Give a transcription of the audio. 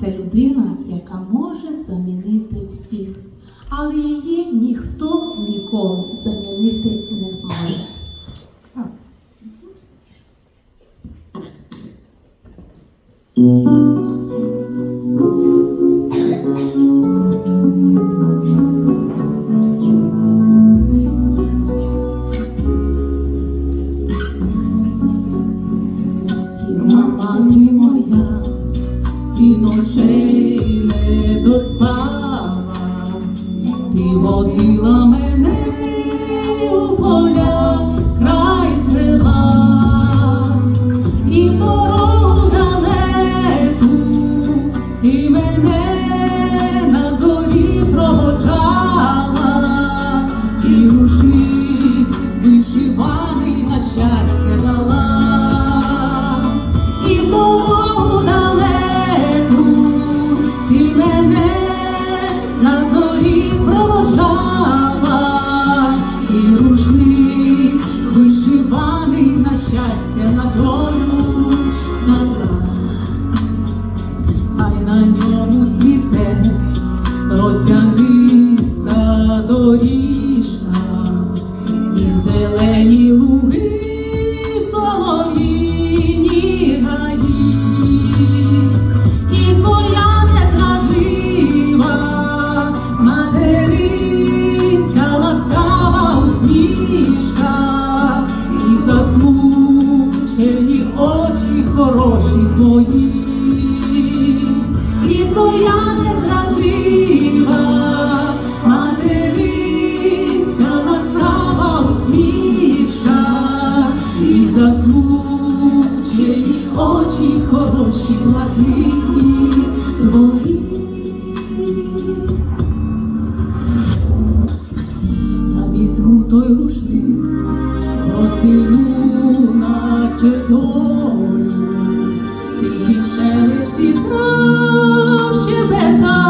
це людина, яка може замінити всіх, але її ніхто ночей не доспала, ти водила мене у поля доріжка і зелені луги солов'їні гаї, і твоя незрадива материнська ласкава усмішка, і засмучені очі хороші твої, і твоя очі блакитні твої. Я візьму той рушник, розпільну, наче долю, тихі шелесті трав, щебетані